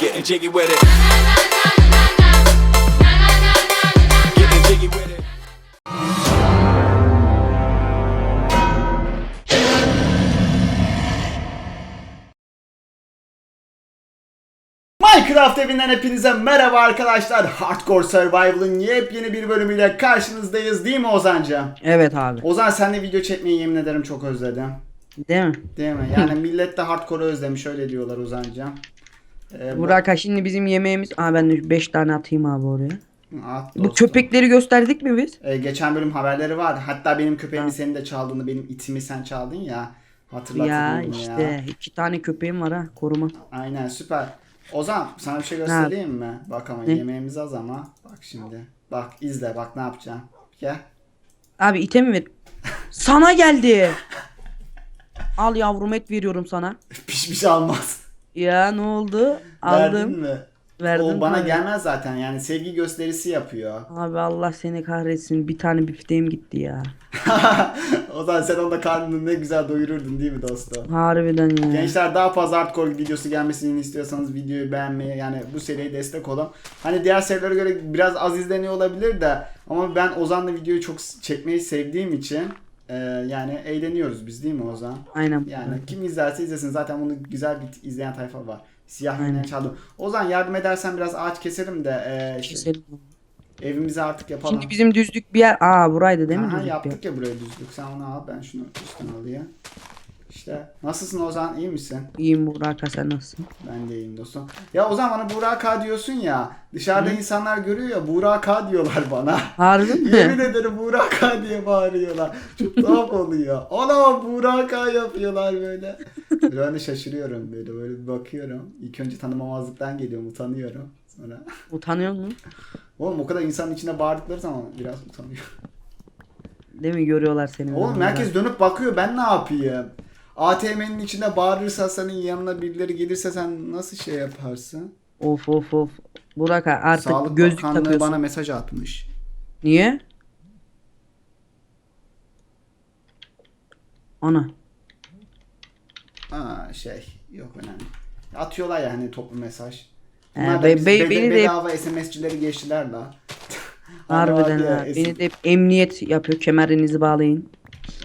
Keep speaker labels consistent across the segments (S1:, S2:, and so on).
S1: Getting jiggy with it. Getting jiggy with it.
S2: Minecraft evinden hepinize merhaba arkadaşlar. Hardcore Survival'ın yepyeni bir bölümüyle karşınızdayız değil mi Ozan'cığım?
S3: Evet abi.
S2: Ozan senle video çekmeyi yemin ederim çok özledim.
S3: Değil mi?
S2: Değil mi? Yani millet de hardcore'u özlemiş öyle diyorlar Ozan'cığım. Ee, bu-
S3: Burak ha şimdi bizim yemeğimiz. Aa ben de 5 tane atayım abi oraya.
S2: At
S3: Bu
S2: dostum.
S3: köpekleri gösterdik mi biz?
S2: Ee, geçen bölüm haberleri var. Hatta benim köpeğimi senin de çaldığını, benim itimi sen çaldın ya. Hatırlatın
S3: Ya
S2: bunu
S3: işte
S2: ya.
S3: iki tane köpeğim var ha koruma.
S2: Aynen süper. Ozan sana bir şey göstereyim mi? Bak ama
S3: Ne?
S2: yemeğimiz az ama. Bak şimdi. Bak izle bak ne yapacağım. Gel.
S3: Abi itemi ver. Sana geldi. Al yavrum et veriyorum sana.
S2: Pişmiş almaz.
S3: Ya ne oldu?
S2: Verdin
S3: Aldım.
S2: mi?
S3: Verdim.
S2: O bana
S3: abi.
S2: gelmez zaten yani sevgi gösterisi yapıyor.
S3: Abi Allah seni kahretsin. Bir tane bifteğim gitti ya.
S2: o zaman sen onda karnını ne güzel doyururdun değil mi dostum?
S3: Harbiden ya.
S2: Gençler daha fazla hardcore videosu gelmesini istiyorsanız videoyu beğenmeyi yani bu seriye destek olun. Hani diğer serilere göre biraz az izleniyor olabilir de ama ben Ozan'la videoyu çok çekmeyi sevdiğim için e, yani eğleniyoruz biz değil mi Ozan?
S3: Aynen.
S2: Yani kim izlerse izlesin zaten bunu güzel bir izleyen tayfa var. Siyah
S3: Aynen.
S2: çaldım. Ozan yardım edersen biraz ağaç keselim de e, işte
S3: Keselim.
S2: evimizi artık yapalım.
S3: Şimdi bizim düzlük bir yer. Aa buraydı değil mi
S2: Aha, yaptık ya buraya düzlük. Sen onu al ben şunu üstten alayım. İşte nasılsın Ozan iyi misin?
S3: İyiyim Burak sen nasılsın?
S2: Ben de iyiyim dostum. Ya Ozan bana Burak K diyorsun ya. Dışarıda insanlar görüyor ya Burak K diyorlar bana.
S3: Harbi
S2: Yemin
S3: mi?
S2: ederim Burak K diye bağırıyorlar. Çok tuhaf oluyor. Ana Burak K yapıyorlar böyle. Böyle ben de şaşırıyorum böyle böyle bir bakıyorum. İlk önce tanımamazlıktan geliyorum utanıyorum. Sonra
S3: Utanıyor musun?
S2: oğlum o kadar insanın içinde bağırdıkları zaman biraz utanıyorum.
S3: Değil mi görüyorlar seni?
S2: Oğlum herkes dönüp bakıyor ben ne yapayım? ATM'nin içinde bağırırsa senin yanına birileri gelirse sen nasıl şey yaparsın?
S3: Of of of. Burak artık
S2: Sağlık
S3: gözlük
S2: Bakanlığı
S3: takıyorsun.
S2: bana mesaj atmış.
S3: Niye? Ana.
S2: Aa şey yok önemli. Atıyorlar ya hani toplu mesaj.
S3: He,
S2: Bunlar da
S3: be-
S2: bizi
S3: be- beni de-
S2: bedava SMS'cileri geçtiler la. Hani
S3: Harbiden
S2: ya,
S3: ha.
S2: eski-
S3: Beni de hep emniyet yapıyor. Kemerinizi bağlayın.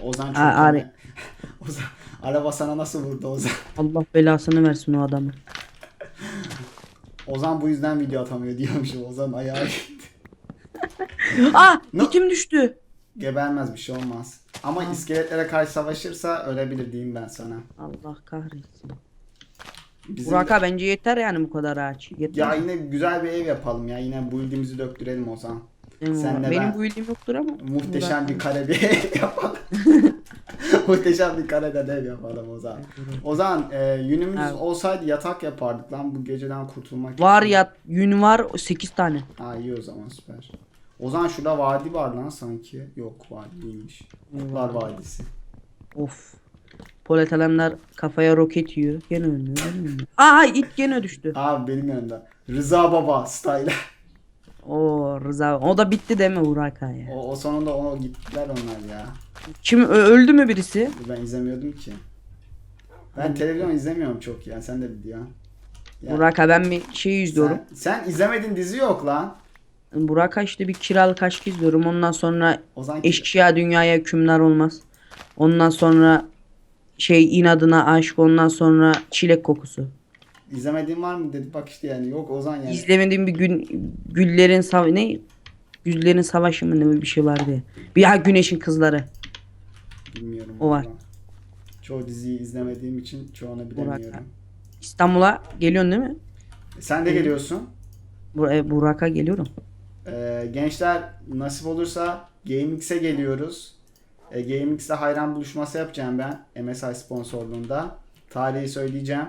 S2: Ozan çok
S3: Aa, Ari.
S2: Ozan, araba sana nasıl vurdu Ozan?
S3: Allah belasını versin o adamı.
S2: Ozan bu yüzden video atamıyor diyormuşum. Ozan ayağı gitti.
S3: Ah!
S2: Ne-
S3: itim düştü.
S2: Gebermez bir şey olmaz. Ama iskeletlere karşı savaşırsa ölebilir diyeyim ben sana.
S3: Allah kahretsin.
S2: Bizim...
S3: Burak ha bence yeter yani bu kadar ağaç. Yeter.
S2: Ya yine güzel bir ev yapalım ya. Yine build'imizi döktürelim Ozan. Senle
S3: Benim
S2: ben-
S3: bu bildiğim yoktur ama.
S2: Muhteşem
S3: Burak-
S2: bir kare bir ev yapalım. Muhteşem bir kareden ev yapalım Ozan. Ozan e, yünümüz
S3: Evet.
S2: olsaydı yatak yapardık lan bu geceden kurtulmak
S3: Var
S2: için.
S3: ya yün var 8 tane.
S2: Ha iyi o zaman süper. Ozan şurada vadi var lan sanki. Yok vadi değilmiş. Kurtlar Vadisi.
S3: Of. Alanlar kafaya roket yiyor. Gene ölmüyor. Gene ölmüyor. Aa it gene düştü.
S2: Abi benim yanımda. Rıza Baba style.
S3: O Rıza. O da bitti deme Burak ha ya.
S2: o, o sonunda o gittiler onlar ya.
S3: Kim ö- öldü mü birisi?
S2: Ben izlemiyordum ki. Ben televizyon izlemiyorum çok ya. Sen de biliyorsun. Ya,
S3: Burak ha ben bir şey izliyorum.
S2: Sen, sen izlemediğin dizi yok lan.
S3: Burak ha işte bir kiralık aşk izliyorum. Ondan sonra eşkıya dünyaya hükümler olmaz. Ondan sonra şey inadına aşk. Ondan sonra çilek kokusu.
S2: İzlemediğin var mı dedi. Bak işte yani yok Ozan yani.
S3: İzlemediğim bir gün güllerin sav ne? Güllerin savaşı mı ne mi bir şey vardı ya. Bir ha güneşin kızları.
S2: Bilmiyorum.
S3: O var.
S2: vallahi. Çoğu diziyi izlemediğim için çoğunu bilemiyorum.
S3: İstanbul'a geliyorsun değil mi?
S2: Sen de geliyorsun.
S3: Buraya Burak'a geliyorum.
S2: Ee, gençler nasip olursa GameX'e geliyoruz. Ee, GameX'te hayran buluşması yapacağım ben. MSI sponsorluğunda. Tarihi söyleyeceğim.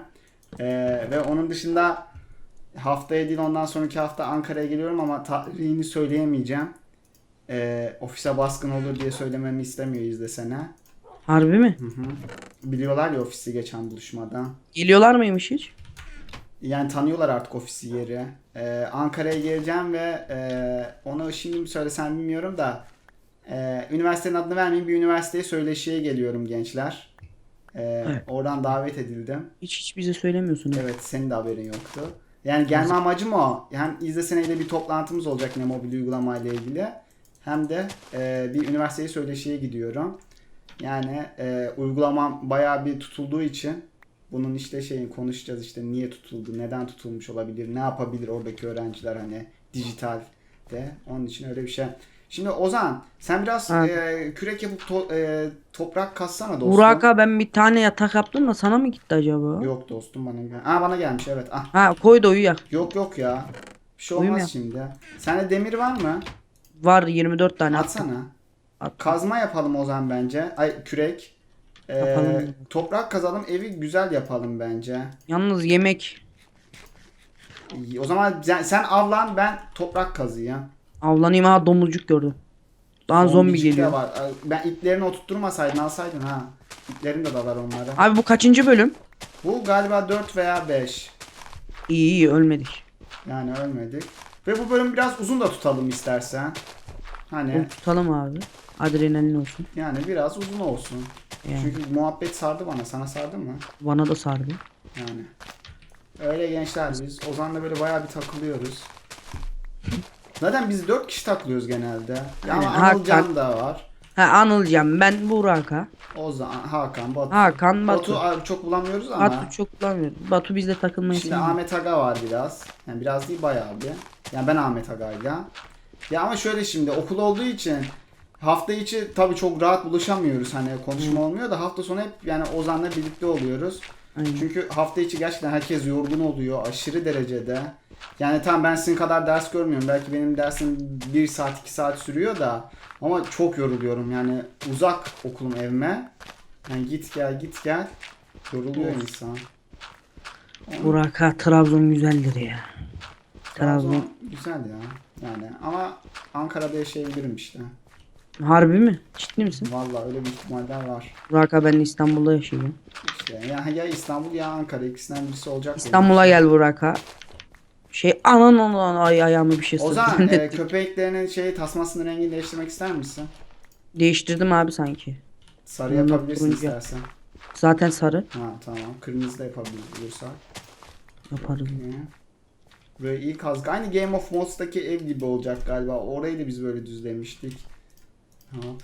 S2: Ee, ve onun dışında haftaya değil ondan sonraki hafta Ankara'ya geliyorum ama tarihini söyleyemeyeceğim. Ee, ofise baskın olur diye söylememi istemiyor izlesene.
S3: Harbi mi?
S2: Hı hı. Biliyorlar ya ofisi geçen buluşmada.
S3: Geliyorlar mıymış hiç?
S2: Yani tanıyorlar artık ofisi yeri. Ee, Ankara'ya geleceğim ve e, onu şimdi mi söylesem bilmiyorum da e, üniversitenin adını vermeyeyim bir üniversiteye söyleşiye geliyorum gençler. Ee,
S3: Evet.
S2: Oradan davet edildim.
S3: Hiç hiç bize söylemiyorsun.
S2: Evet senin de haberin yoktu. Yani gelme amacım o. Hem izleseneyle bir toplantımız olacak ne mobil uygulamayla ilgili. Hem de e, bir üniversiteye söyleşiye gidiyorum. Yani e, uygulamam bayağı bir tutulduğu için bunun işte şeyin konuşacağız işte niye tutuldu, neden tutulmuş olabilir, ne yapabilir oradaki öğrenciler hani dijitalde. Onun için öyle bir şey. Şimdi Ozan sen biraz
S3: Ha.
S2: e, kürek yapıp to- e, toprak kassana dostum.
S3: Burak'a ben bir tane yatak yaptım da sana mı gitti acaba?
S2: Yok dostum bana gel. Aa bana gelmiş evet. Ah
S3: Ha koy da uyuyak.
S2: Yok yok ya. Bir şey olmaz
S3: ya.
S2: şimdi. Sende demir var mı?
S3: Var 24 tane.
S2: Atsana.
S3: Attım.
S2: Kazma yapalım o zaman bence. Ay kürek. Ee,
S3: Yapalım.
S2: toprak kazalım evi güzel yapalım bence.
S3: Yalnız yemek
S2: O zaman sen, sen avlan ben toprak kazıyım.
S3: Avlanayım ha domuzcuk gördüm. Daha zombi
S2: Zombicik de
S3: geliyor.
S2: Var. Ben iplerini oturtturmasaydın alsaydın ha. İplerin de dalar onlara.
S3: Abi bu kaçıncı bölüm?
S2: Bu galiba 4 veya 5.
S3: İyi iyi ölmedik.
S2: Yani ölmedik. Ve bu bölüm biraz uzun da tutalım istersen. Hani
S3: Bunu tutalım abi. Adrenalin olsun.
S2: yani biraz uzun olsun.
S3: Yani.
S2: Çünkü muhabbet sardı bana. Sana sardı mı?
S3: Bana da sardı.
S2: Yani. Öyle gençler biz Ozan'la böyle bayağı bir takılıyoruz. Zaten biz dört kişi takılıyoruz genelde. Ya
S3: Aynen,
S2: Anılcan da var.
S3: Ha Anılcan ben Burak'a.
S2: Ozan, Hakan, Batu.
S3: Hakan
S2: Batu,
S3: Batu.
S2: çok bulamıyoruz ama.
S3: Batu çok kullanmıyorum. Batu bizle takılmayı
S2: Şimdi
S3: sevmiyor.
S2: Ahmet Aga var biraz. Yani biraz değil bayağı bir. Yani ben Ahmet Aga'yla. Ya ama şöyle şimdi okul olduğu için hafta içi tabii çok rahat buluşamıyoruz. Hani konuşma olmuyor da hafta sonu hep yani Ozan'la birlikte oluyoruz.
S3: Aynen.
S2: Çünkü hafta içi gerçekten herkes yorgun oluyor aşırı derecede. Yani tamam ben sizin kadar ders görmüyorum. Belki benim dersim 1 saat 2 saat sürüyor da ama çok yoruluyorum. Yani uzak okulum evime. Yani git gel git gel yoruluyor insan.
S3: Burak'a Trabzon güzeldir ya. Trabzon.
S2: Trabzon güzel ya. Yani ama Ankara'da yaşayabilirim işte.
S3: Harbi mi? Ciddi misin?
S2: Vallahi öyle bir ihtimaller var.
S3: Burak'a ben İstanbul'da yaşıyorum.
S2: İşte ya, ya İstanbul ya Ankara ikisinden birisi olacak.
S3: İstanbul'a gel Burak'a. Şey anan anan ay ayağımı bir şey
S2: Ozan e, köpeklerinin şey tasmasının rengini değiştirmek ister misin?
S3: Değiştirdim abi sanki.
S2: Sarı
S3: Bunun
S2: yapabilirsin
S3: turuncu.
S2: istersen.
S3: Zaten sarı.
S2: Ha tamam. Kırmızı da yapabilirsen.
S3: Yaparız.
S2: Böyle iyi kazık. Aynı Game of Thrones'taki ev gibi olacak galiba. Orayı da biz böyle düzlemiştik. Hop.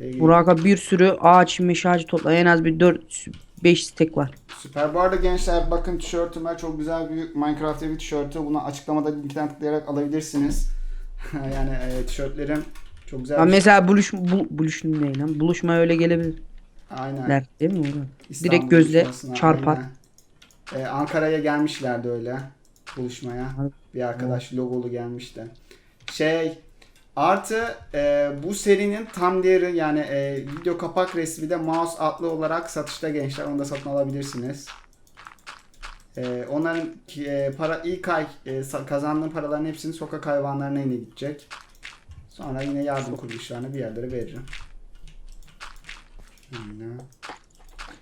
S3: Burak'a bir sürü ağaç meş ağacı topla. En az bir 4 5 stek var.
S2: Süper. Bu arada gençler bakın tişörtüme çok güzel bir Minecraft evi tişörtü. Bunu açıklamada linkten tıklayarak alabilirsiniz. yani e, tişörtlerim çok güzel. Bir-
S3: mesela buluş bu, buluş ne lan? Buluşma öyle gelebilir.
S2: Aynen.
S3: Der, değil mi oğlum?
S2: İstanbul
S3: Direkt gözle çarpar.
S2: aynen. Ee, Ankara'ya gelmişlerdi öyle buluşmaya. Bir arkadaş logolu gelmişti. Şey artı e, bu serinin tam değeri yani e, video kapak resmi de mouse adlı olarak satışta gençler. Onu da satın alabilirsiniz. E, onların e, para ilk ay e, kazandığım paraların hepsini sokak hayvanlarına yine gidecek. Sonra yine yardım kuruluşlarına bir yerlere veririm. Şöyle.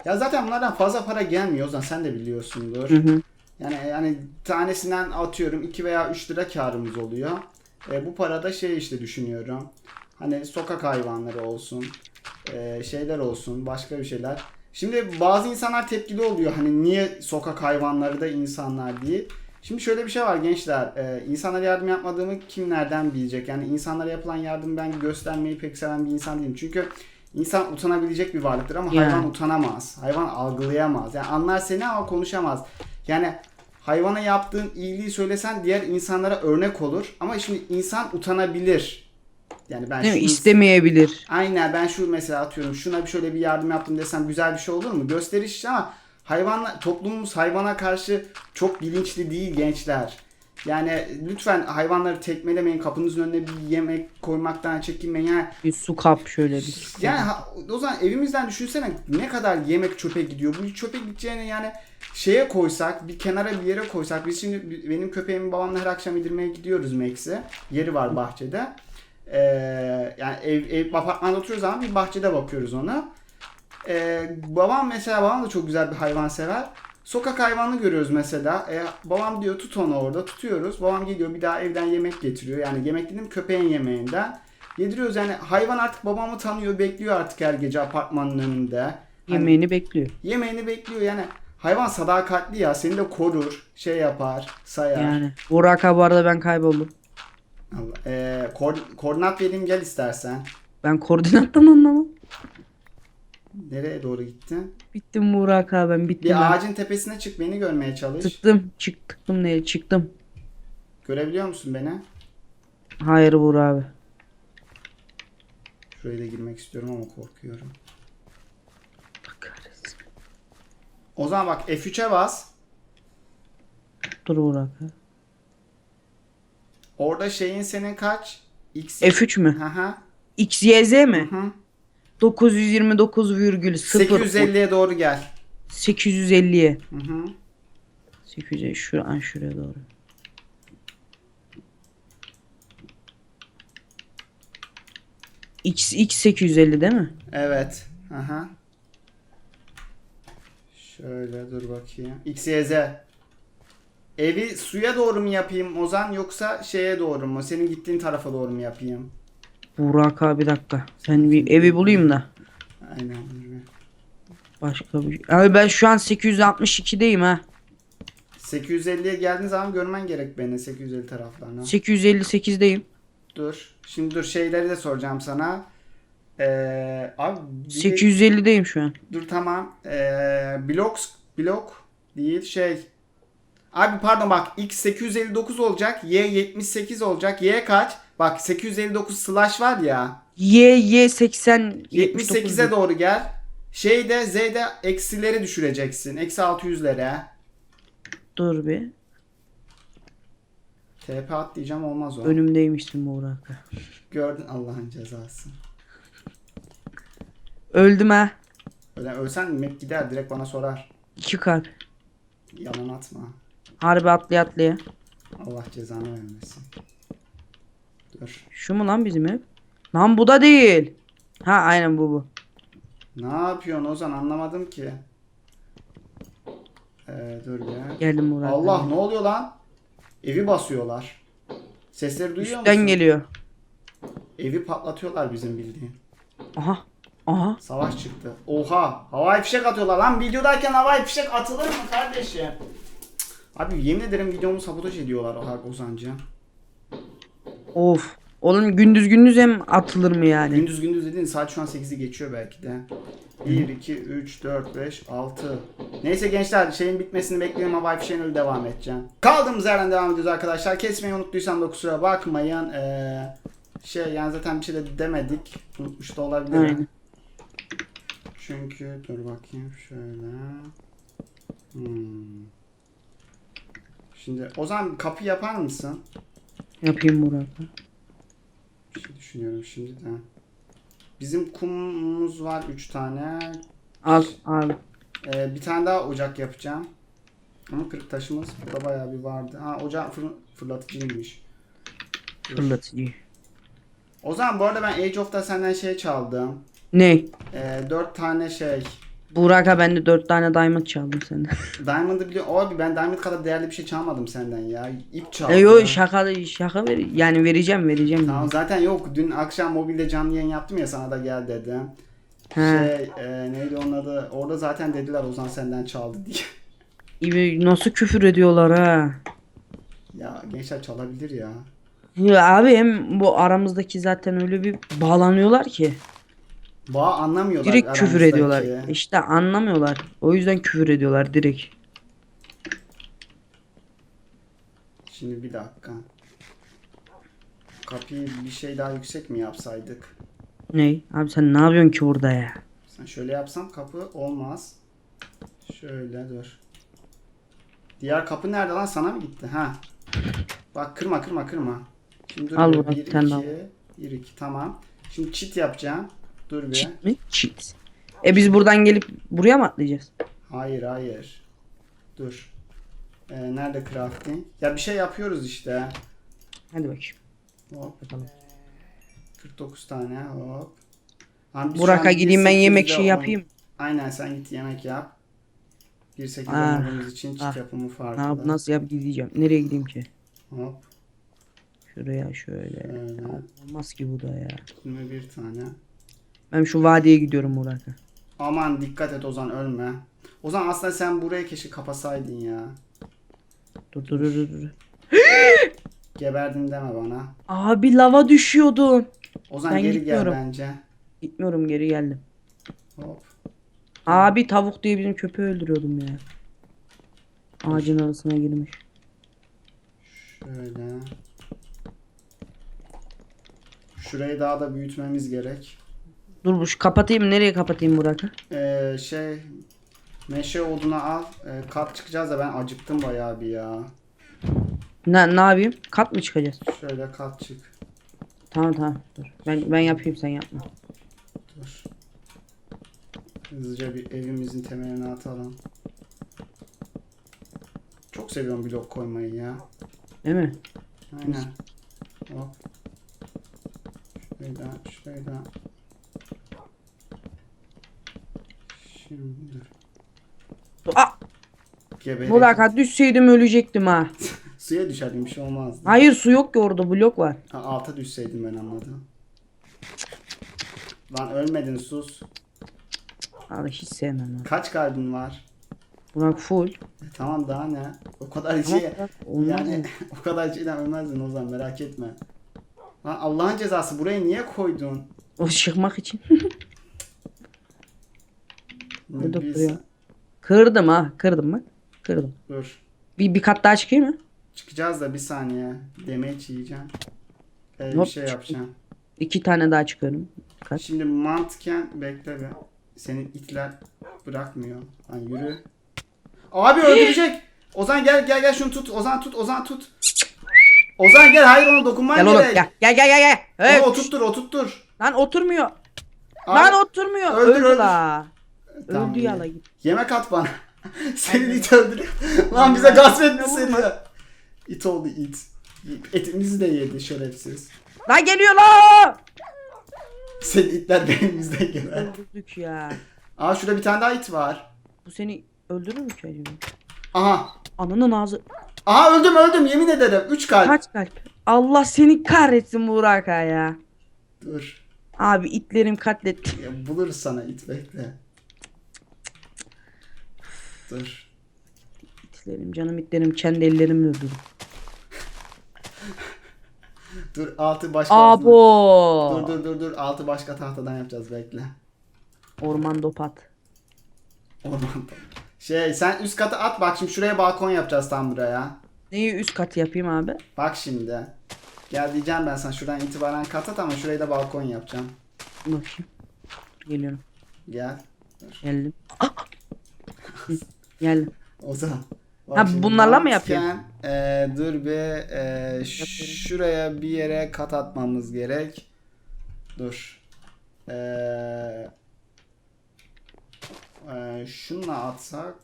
S2: Ya zaten bunlardan fazla para gelmiyor. O zaman sen de biliyorsundur.
S3: Hı hı.
S2: Yani yani tanesinden atıyorum 2 veya 3 lira karımız oluyor. E, bu parada şey işte düşünüyorum. Hani sokak hayvanları olsun. e, şeyler olsun. Başka bir şeyler. Şimdi bazı insanlar tepkili oluyor. Hani niye sokak hayvanları da insanlar diye. Şimdi şöyle bir şey var gençler. E, insanlara yardım yapmadığımı kim nereden bilecek? Yani insanlara yapılan yardım ben göstermeyi pek seven bir insan değilim. Çünkü insan utanabilecek bir varlıktır ama
S3: Yani.
S2: hayvan utanamaz. Hayvan algılayamaz. Yani anlar seni ama konuşamaz. Yani hayvana yaptığın iyiliği söylesen diğer insanlara örnek olur. Ama şimdi insan utanabilir. Yani ben
S3: Değil mi? İstemeyebilir.
S2: Aynen ben şu mesela atıyorum şuna bir şöyle bir yardım yaptım desem güzel bir şey olur mu? Gösteriş ama hayvanla toplumumuz hayvana karşı çok bilinçli değil gençler. Yani lütfen hayvanları tekmelemeyin kapınızın önüne bir yemek koymaktan çekinmeyin. Yani
S3: Bir su kap şöyle bir.
S2: yani ha- o zaman evimizden düşünsene ne kadar yemek çöpe gidiyor. Bu çöpe gideceğini yani şeye koysak bir kenara bir yere koysak biz şimdi benim köpeğimi babamla her akşam yedirmeye gidiyoruz Max'e. Yeri var bahçede. Ee, yani ev, ev apartmanda oturuyoruz ama bir bahçede bakıyoruz ona. Ee, babam mesela babam da çok güzel bir hayvan sever. Sokak hayvanı görüyoruz mesela. E, babam diyor tut onu orada tutuyoruz. Babam geliyor bir daha evden yemek getiriyor. Yani yemek dedim köpeğin yemeğinden. Yediriyoruz yani hayvan artık babamı tanıyor bekliyor artık her gece apartmanın önünde.
S3: Yemeğini bekliyor.
S2: Yemeğini bekliyor yani. Hayvan sadakatli ya. Seni de korur. Şey yapar. Sayar.
S3: Yani. Burak abi bu arada ben kayboldum.
S2: Allah. Koord- koordinat vereyim gel istersen.
S3: Ben koordinattan anlamam.
S2: Nereye doğru gittin?
S3: Bittim Burak abi ben bittim. ben.
S2: Bir ağacın tepesine çık beni görmeye çalış.
S3: Tıktım. Çık tıktım çıktım.
S2: Görebiliyor musun beni?
S3: Hayır Burak abi.
S2: Şuraya da girmek istiyorum ama korkuyorum.
S3: Kahretsin.
S2: O zaman bak F3'e bas.
S3: Dur Burak abi.
S2: Orada şeyin senin kaç? X.
S3: F3 mü?
S2: Hı hı.
S3: XYZ mi?
S2: Hı.
S3: 929,0
S2: 850'ye doğru gel.
S3: 850'ye.
S2: Hı hı.
S3: 850 şuradan şuraya doğru. X X 850 değil mi?
S2: Evet. Aha. Şöyle dur bakayım. XYZ. Evi suya doğru mu yapayım Ozan yoksa şeye doğru mu? Senin gittiğin tarafa doğru mu yapayım?
S3: Burak abi bir dakika. Sen bir evi bulayım da.
S2: Aynen.
S3: Başka bir Abi ben şu an 862'deyim ha.
S2: 850'ye geldiğin zaman görmen gerek beni 850 taraflarına.
S3: 858'deyim.
S2: Dur. Şimdi dur şeyleri de soracağım sana. Ee, abi bir de-
S3: 850'deyim şu an.
S2: Dur tamam. Ee, blok blok değil şey. Abi pardon bak X 859 olacak. Y 78 olacak. Y kaç? Bak 859 slash var ya.
S3: Y Y 80
S2: 78'e doğru gel. Şeyde Z'de eksileri düşüreceksin. Eksi 600'lere.
S3: Dur bir.
S2: TP at diyeceğim olmaz o.
S3: Önümdeymişsin Burak. abi.
S2: Gördün Allah'ın cezası.
S3: Öldüm ha.
S2: Öyle ölsen map gider direkt bana sorar.
S3: 2 kalp.
S2: Yalan atma.
S3: Harbi atlaya atlaya.
S2: Allah cezanı vermesin. Dur.
S3: Şu mu lan bizim ev? Lan bu da değil. Ha aynen bu bu.
S2: Ne yapıyorsun Ozan anlamadım ki. Ee, dur bir.
S3: Geldim Burak.
S2: Allah ne oluyor lan? Evi basıyorlar. Sesleri duyuyor
S3: Üstten
S2: musun?
S3: geliyor.
S2: Evi patlatıyorlar bizim bildiğin.
S3: Aha. Aha.
S2: Savaş çıktı. Oha! Havai fişek atıyorlar lan. Videodayken havai fişek atılır mı kardeşim? Abi yemin ederim videomu sabotaj ediyorlar Ozancı.
S3: Of. Oğlum gündüz gündüz hem atılır mı yani?
S2: Gündüz gündüz dediğin saat şu an 8'i geçiyor belki de. 1, 2, 3, 4, 5, 6. Neyse gençler şeyin bitmesini bekliyorum ama Wi-Fi öyle devam edeceğim. Kaldığımız yerden devam ediyoruz arkadaşlar. Kesmeyi unuttuysam da kusura bakmayın. Ee, şey yani zaten bir şey de demedik. Unutmuş da olabilirim.
S3: Aynen.
S2: Çünkü dur bakayım şöyle. Hmm. Şimdi o zaman kapı yapar mısın?
S3: Yapayım Burak.
S2: Bir şey düşünüyorum şimdi de. Bizim kumumuz var 3 tane.
S3: Al al.
S2: Ee, bir tane daha ocak yapacağım. Ama kırık taşımız burada bayağı bir vardı. Ha ocak fır, fırlatıcıymış.
S3: Fırlatıcı.
S2: O zaman bu arada ben Age of'ta senden şey çaldım.
S3: Ne?
S2: Ee, 4 tane şey.
S3: Burak'a ben de 4 tane diamond çaldım senden.
S2: Diamond'ı biliyor. Abi ben Diamond kadar değerli bir şey çalmadım senden ya. İp çaldım.
S3: e yo şaka şaka ver yani vereceğim vereceğim.
S2: Tamam zaten yok. Dün akşam mobilde canlı yayın yaptım ya sana da gel dedim.
S3: He.
S2: Şey e, neydi onun adı? Orada zaten dediler Ozan senden çaldı diye.
S3: İyi, nasıl küfür ediyorlar ha?
S2: ya gençler çalabilir ya.
S3: Ya abi hem bu aramızdaki zaten öyle bir bağlanıyorlar ki.
S2: Bağ anlamıyorlar.
S3: Direkt küfür
S2: aramızdaki.
S3: ediyorlar. İşte anlamıyorlar. O yüzden küfür ediyorlar direkt.
S2: Şimdi bir dakika. Kapıyı bir şey daha yüksek mi yapsaydık?
S3: Ney? Abi sen ne yapıyorsun ki burada ya?
S2: Sen şöyle yapsam kapı olmaz. Şöyle dur. Diğer kapı nerede lan? Sana mı gitti? Ha. Bak kırma kırma kırma. Şimdi dur
S3: Al
S2: bir,
S3: buradan
S2: bir,
S3: bir tane daha.
S2: iki, bir, iki, tamam. Şimdi çit yapacağım. Dur bir.
S3: Cheat mi? Cheat. E biz buradan gelip buraya mı atlayacağız?
S2: Hayır hayır. Dur. Ee, nerede crafting? Ya bir şey yapıyoruz işte.
S3: Hadi bakayım.
S2: Hop.
S3: Bakalım.
S2: 49 tane hop. Şu
S3: Burak'a gideyim ben
S2: 1.8'de
S3: yemek şey yapayım.
S2: Aynen sen git yemek yap. 1.8
S3: Ah,
S2: olmadığımız için çit
S3: ah.
S2: yapımı
S3: Ne
S2: farklı.
S3: yap nasıl yap gideceğim? Nereye gideyim ki?
S2: Hop.
S3: Şuraya şöyle.
S2: Şöyle.
S3: Ya Olmaz ki bu da ya.
S2: 21 tane.
S3: Ben şu vadiye gidiyorum Burak'a.
S2: Aman dikkat et Ozan ölme. Ozan aslında sen burayı keşke kapasaydın ya.
S3: Dur dur dur dur.
S2: Geberdin deme bana.
S3: Abi lava düşüyordum.
S2: Ozan
S3: Ben
S2: geri
S3: gitmiyorum.
S2: gel bence.
S3: Gitmiyorum geri geldim.
S2: Hop.
S3: Abi tavuk diye bizim köpeği öldürüyordum ya. Ağacın arasına girmiş.
S2: Şöyle. Şurayı daha da büyütmemiz gerek.
S3: Dur bu şu kapatayım. Nereye kapatayım Burak'ı?
S2: Ee, şey meşe oduna al. Ee, kat çıkacağız da ben acıktım bayağı bir ya.
S3: Ne, ne yapayım? Kat mı çıkacağız?
S2: Şöyle kat çık.
S3: Tamam tamam dur. Ben ben yapayım sen yapma.
S2: Dur. Hızlıca bir evimizin temelini atalım. Çok seviyorum blok koymayı ya.
S3: Değil mi?
S2: Aynen. Hop. Şöyle şöyle. Şimdi dur.
S3: Aa,
S2: Geberik.
S3: Burak'a düşseydim ölecektim ha.
S2: Suya düşerdim bir şey olmazdı.
S3: Hayır su yok ki orada blok var.
S2: Ha, alta düşseydim ben anladım. Lan ölmedin sus.
S3: Abi hiç sevmem lan.
S2: Kaç kalbin var?
S3: Burak full.
S2: E, tamam daha ne? O kadar şey yani o kadar şeyden ölmezdin o zaman merak etme. Lan Allah'ın cezası burayı niye koydun?
S3: O çıkmak için.
S2: Biz-
S3: duruyor. Kırdım ha. Kırdım bak. Kırdım.
S2: Dur.
S3: Bir, bir kat daha çıkayım mı?
S2: Çıkacağız da bir saniye. Demeç yiyeceğim. Ee, bir
S3: Hop,
S2: şey
S3: çıktı.
S2: yapacağım.
S3: İki tane daha çıkıyorum. Kaç?
S2: Şimdi mantıken bekle be. Senin itler bırakmıyor. Lan yürü. Abi öldürecek. Ozan gel gel gel şunu tut. Ozan tut. Ozan tut. Ozan gel hayır ona dokunman
S3: Gel oğlum
S2: gerek.
S3: gel. Gel gel gel gel. Evet.
S2: Onu oturttur oturttur.
S3: Lan oturmuyor.
S2: Abi,
S3: Lan oturmuyor.
S2: öldür,
S3: Öldü
S2: öldür.
S3: la.
S2: Tamam,
S3: Öldü
S2: iyi.
S3: yala git.
S2: Yemek at bana. Senin it öldürüyor. Lan bize gasp etti seni. İt oldu it. Etimizi de yedi şerefsiz.
S3: Lan geliyor la.
S2: Senin itler benimizden geber.
S3: Öldürdük ya.
S2: Aa şurada bir tane daha it var.
S3: Bu seni öldürür mü ki acaba?
S2: Aha.
S3: Ananın ağzı.
S2: Aha öldüm öldüm yemin ederim. 3 kalp.
S3: Kaç kalp? Allah seni kahretsin Burak'a ya.
S2: Dur.
S3: Abi itlerim katletti.
S2: Ya buluruz sana it bekle. Dur.
S3: İtlerim canım itlerim kendi ellerimle öldürdüm.
S2: Dur altı başka altına-
S3: Abo.
S2: Dur dur dur dur altı başka tahtadan yapacağız bekle.
S3: Orman dopat.
S2: Orman. Şey sen üst katı at bak şimdi şuraya balkon yapacağız tam buraya.
S3: Neyi üst katı yapayım abi?
S2: Bak şimdi. Gel diyeceğim ben sana şuradan itibaren kat at ama şurayı da balkon yapacağım.
S3: Bakayım. Geliyorum.
S2: Gel.
S3: Geldim. Geldim.
S2: Ozan. Bak
S3: Ha,
S2: şimdi
S3: bunlarla mı
S2: mantıken, eee, dur bir eee, şuraya bir yere kat atmamız gerek. Dur. Eee eee, şunla atsak.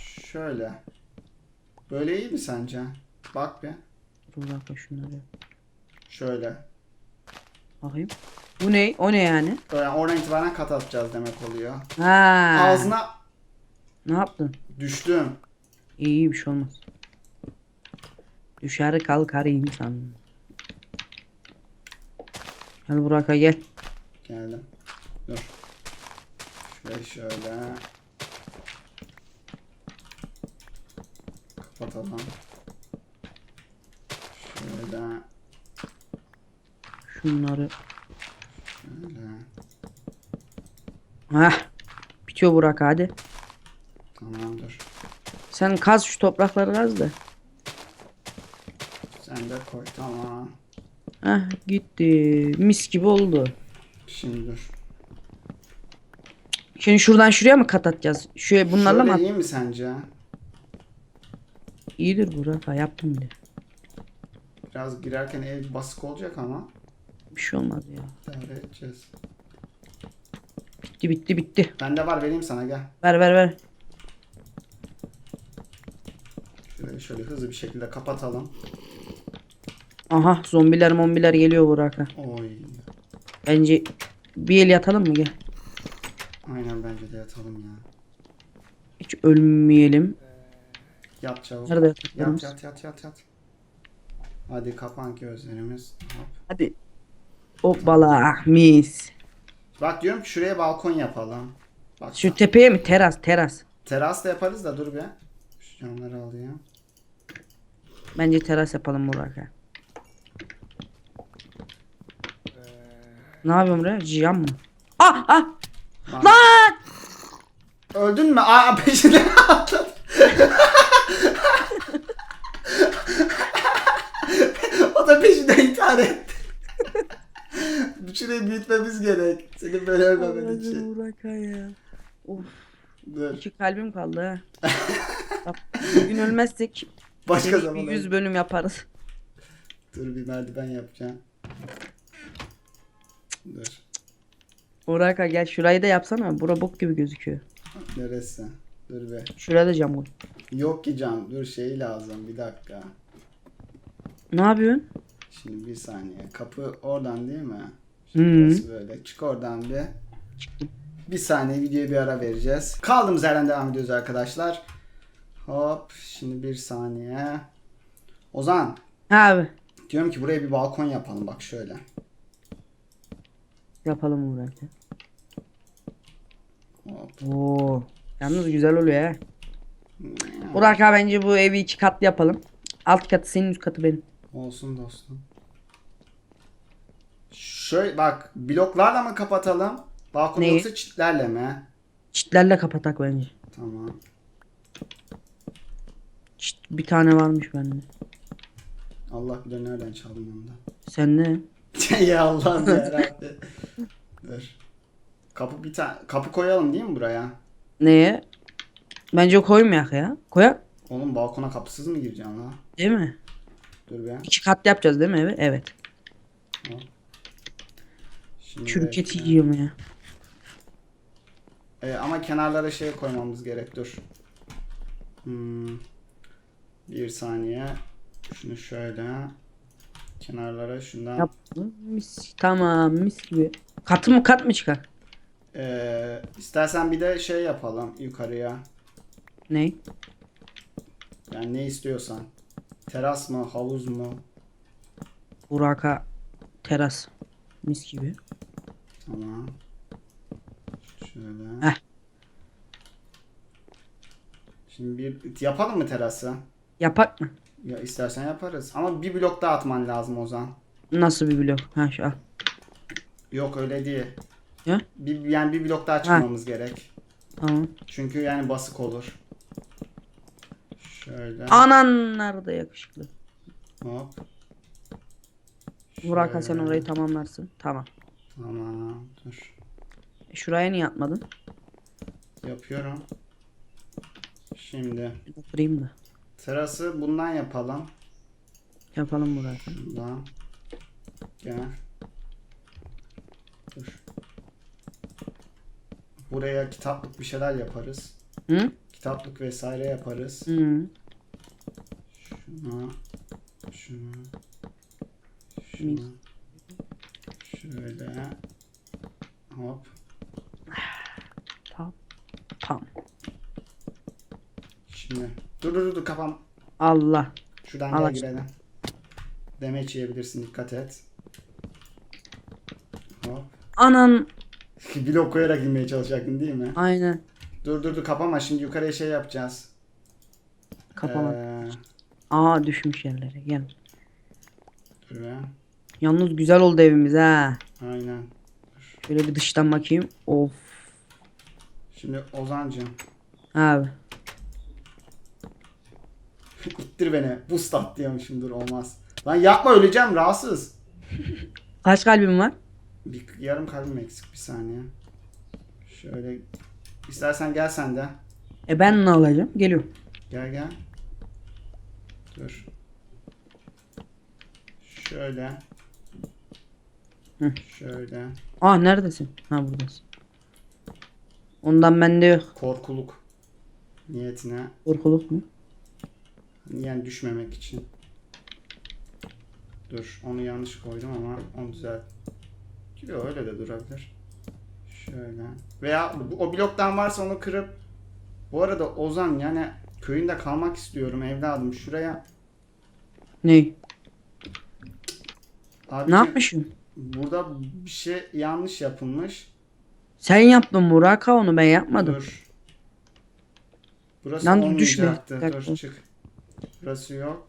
S2: Şöyle. Böyle iyi mi sence? Bak bir.
S3: Dur bir dakika şunları.
S2: Şöyle.
S3: Bakayım. Bu ne? O ne yani?
S2: Böyle oradan itibaren kat atacağız demek oluyor.
S3: Ha.
S2: Ağzına
S3: Ne yaptın?
S2: düştüm.
S3: İyi, iyi bir şey olmaz. Düşer kalkar insan. Gel Burak'a gel.
S2: Geldim. Dur. Şöyle şöyle. Kapatalım. Şöyle.
S3: Şunları.
S2: Şöyle.
S3: Hah. Bitiyor Burak hadi. Sen kaz şu toprakları kaz da.
S2: Sen de koy. Tamam.
S3: Hah gitti. Mis gibi oldu.
S2: Şimdi dur.
S3: Şimdi şuradan şuraya mı kat atacağız? Şuraya bunlarla
S2: Şöyle
S3: mı?
S2: iyi mi sence?
S3: İyidir Burak yaptım bile.
S2: Biraz girerken el basık olacak ama.
S3: Bir şey olmaz ya.
S2: İdare edeceğiz.
S3: Bitti bitti bitti.
S2: Bende var vereyim sana gel.
S3: Ver ver ver.
S2: Şöyle şöyle hızlı bir şekilde kapatalım.
S3: Aha zombiler mombiler geliyor Burak'a.
S2: Oy.
S3: Bence bir el yatalım mı gel.
S2: Aynen bence de yatalım ya.
S3: Hiç ölmeyelim.
S2: Yat çabuk.
S3: Nerede
S2: Yat yat yat yat yat. Hadi kapan gözlerimiz. Hop.
S3: Hadi. Hoppala mis.
S2: Bak diyorum ki şuraya balkon yapalım. Bak
S3: Şu tepeye mi? Teras teras.
S2: teras da yaparız da dur bir. Şu camları alayım.
S3: Bence teras yapalım Burak ha. Ne yapıyorum buraya? Cihan mı? Ah ah!
S2: Lan.
S3: Lan!
S2: Öldün mü? Aa peşinden attın. o da peşinden intihar etti. Şurayı büyütmemiz gerek. Senin böyle ölmemen için.
S3: Burak ha ya. Of,
S2: Dur.
S3: iki kalbim kaldı ha. Bak, Bugün ölmezsek
S2: Başka zaman.
S3: bir 100 bölüm yaparız.
S2: Dur bir merdiven yapacağım. Dur.
S3: Burak ha gel şurayı da yapsana. Bura bok gibi gözüküyor.
S2: Neresi? Dur be.
S3: Şuraya da cam koy.
S2: Yok ki cam. Dur şey lazım. Bir dakika.
S3: Ne yapıyorsun?
S2: Şimdi bir saniye. Kapı oradan değil mi? Şimdi burası böyle. Çık oradan bir. Bir saniye videoya bir ara vereceğiz. Kaldığımız yerden devam ediyoruz arkadaşlar. Hop. Şimdi bir saniye. Ozan.
S3: Abi.
S2: Diyorum ki buraya bir balkon yapalım bak şöyle.
S3: Yapalım ya.
S2: Hop.
S3: Oo. Yalnız güzel oluyor ha. Burak abi bence bu evi iki katlı yapalım. Alt katı senin üst katı benim.
S2: Olsun dostum. Şöyle bak bloklarla mı kapatalım? Balkon
S3: Neyi?
S2: yoksa çitlerle mi?
S3: Çitlerle kapatak bence.
S2: Tamam.
S3: Çit bir tane varmış bende.
S2: Allah bilir nereden çaldım onu da.
S3: Sen ne?
S2: ya Allah'ım yarabbim. Dur. Kapı bir tane kapı koyalım değil mi buraya?
S3: Neye? Bence koymayak ya. Koyak.
S2: Oğlum balkona kapısız mı gireceksin la?
S3: Değil mi?
S2: Dur be.
S3: İki katlı yapacağız değil mi evi? Evet.
S2: Şimdi
S3: Çürük eti yiyorum ya.
S2: Ee, ama kenarlara şey koymamız gerek. Dur. Hmm. Bir saniye. Şunu şöyle. Kenarlara şundan.
S3: Yap. Mis. Tamam mis gibi. Katı mı kat mı çıkar?
S2: Ee, istersen bir de şey yapalım yukarıya.
S3: Ne?
S2: Yani ne istiyorsan. Teras mı, havuz mu?
S3: Burak'a teras. Mis gibi.
S2: Tamam. Şöyle.
S3: Heh.
S2: Şimdi bir yapalım mı terası?
S3: Yapak mı?
S2: Ya istersen yaparız. Ama bir blok daha atman lazım Ozan.
S3: Nasıl bir blok? Ha şu al.
S2: Yok öyle değil.
S3: Ya?
S2: Bir, yani bir blok daha çıkmamız gerek.
S3: Tamam.
S2: Çünkü yani basık olur. Şöyle.
S3: Anan nerede yakışıklı?
S2: Hop.
S3: Burak'a sen
S2: Şöyle.
S3: orayı tamamlarsın. Tamam.
S2: Tamam. Dur.
S3: E, şuraya niye atmadın?
S2: Yapıyorum. Şimdi
S3: Oturayım da.
S2: Terası bundan yapalım.
S3: Yapalım Burak'a.
S2: Bundan. Gel. Dur. Buraya kitaplık bir şeyler yaparız.
S3: Hı?
S2: Kitaplık vesaire yaparız.
S3: Hı.
S2: Şuna. Şuna. Şuna. Şöyle. Hop.
S3: Tamam. Tamam.
S2: Şimdi. Dur dur dur kafam.
S3: Allah.
S2: Şuradan
S3: Al
S2: gel girelim. Demeç yiyebilirsin dikkat et. Hop.
S3: Anan.
S2: Blok koyarak inmeye çalışacaktın değil mi?
S3: Aynen.
S2: Dur dur dur kapama şimdi yukarıya şey yapacağız.
S3: Kapama.
S2: Ee,
S3: Aa düşmüş yerlere. Gel.
S2: dur be.
S3: Yalnız güzel oldu evimiz ha.
S2: Aynen.
S3: Şöyle bir dıştan bakayım. Of.
S2: Şimdi Ozancığım.
S3: Abi.
S2: İttir beni. Boost at diyormuşum dur olmaz. Lan yapma öleceğim rahatsız.
S3: Kaç kalbim var?
S2: Bir yarım kalbim eksik bir saniye. Şöyle. İstersen gel sen de.
S3: E ben ne alacağım? Geliyorum.
S2: Gel gel. Dur. Şöyle.
S3: Hı.
S2: Şöyle.
S3: Ah neredesin? Ha buradasın. Ondan bende yok.
S2: Korkuluk. Niyetine.
S3: Korkuluk mu?
S2: Yani düşmemek için. Dur. Onu yanlış koydum ama onu düzelt. Yok öyle de durabilir. Şöyle. Veya bu- o bloktan varsa onu kırıp bu arada Ozan yani köyünde kalmak istiyorum evladım. Şuraya
S3: Ne?
S2: Abicim,
S3: Ne yapmışım?
S2: Burada bir şey yanlış yapılmış.
S3: Sen yaptın Burak ha onu ben yapmadım.
S2: Dur. Burası
S3: Lan düşme.
S2: olmayacaktı.
S3: Dakika.
S2: Dur çık. Burası yok.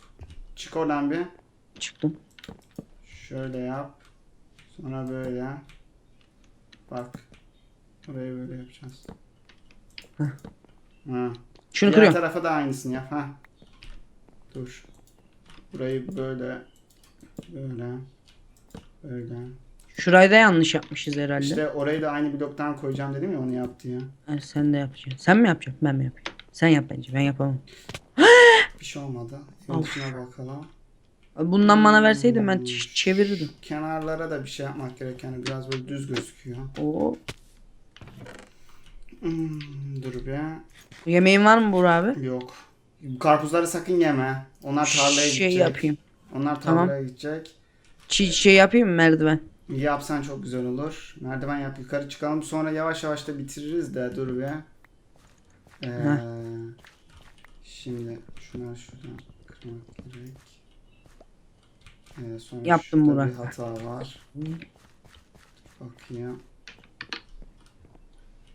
S2: Çık oradan bir.
S3: Çıktım.
S2: Şöyle yap. Sonra böyle. Bak. Burayı böyle yapacağız.
S3: Heh.
S2: Ha.
S3: Şunu
S2: Diğer
S3: kırıyorum.
S2: tarafa da aynısını yap. Ha. Dur. Burayı böyle. Böyle. Böyle.
S3: Şurayı da yanlış yapmışız herhalde.
S2: İşte orayı da aynı bloktan koyacağım dedim ya onu yaptı ya.
S3: Ha, sen de yapacaksın. Sen mi yapacaksın? Ben mi yapayım? Sen yap bence. Ben yapamam.
S2: Bir şey olmadı. Dışına bakalım.
S3: Bundan bana verseydin ben ç- çevirirdim.
S2: Kenarlara da bir şey yapmak gerek. Yani biraz böyle düz gözüküyor.
S3: Oo.
S2: Hmm, dur bir.
S3: Yemeğin var mı Burak abi?
S2: Yok. Karpuzları sakın yeme. Onlar tarlaya
S3: Şey
S2: gidecek.
S3: yapayım.
S2: Onlar
S3: Tamam.
S2: tarlaya gidecek.
S3: Çi- şey yapayım mı merdiven?
S2: Yapsan çok güzel olur. Merdiven yap yukarı çıkalım. Sonra yavaş yavaş da bitiririz de dur bir. Ee, şimdi şunları şuradan kırmak gerek. Ee, sonra
S3: Yaptım
S2: şurada bir hata var. Bakayım.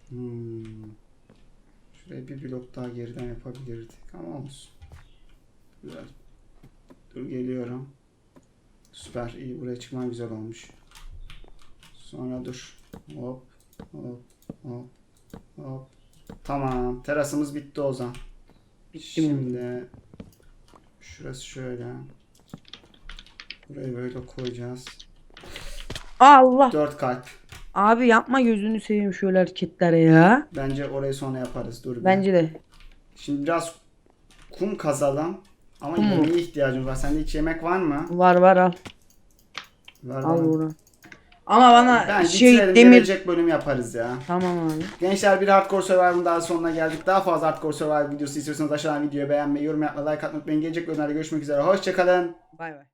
S2: Hmm. Şuraya bir blok daha geriden yapabilirdik ama olsun. Güzel. Dur geliyorum. Süper iyi buraya çıkman güzel olmuş. Sonra dur. Hop hop hop hop. Tamam terasımız bitti o zaman.
S3: Bitti mi?
S2: Şimdi şurası şöyle. Burayı böyle koyacağız.
S3: Allah.
S2: Dört kalp.
S3: Abi yapma gözünü seveyim şöyle hareketlere ya.
S2: Bence orayı sonra yaparız. Dur bir.
S3: Bence de.
S2: Şimdi biraz kum kazalım. Ama
S3: mu?
S2: yemeğe ihtiyacımız var. Sende hiç yemek var mı?
S3: Var var al.
S2: Var
S3: Al
S2: bana.
S3: Ama bana
S2: Ben
S3: şey
S2: bitirelim,
S3: demir.
S2: gelecek bölüm yaparız ya.
S3: Tamam abi.
S2: Gençler bir Hardcore Survivor'ın daha sonuna geldik. Daha fazla Hardcore Survivor videosu istiyorsanız aşağıdan videoyu beğenmeyi, yorum yapmayı, like atmayı unutmayın. Gelecek bölümlerde görüşmek üzere. Hoşçakalın.
S3: Bay bay.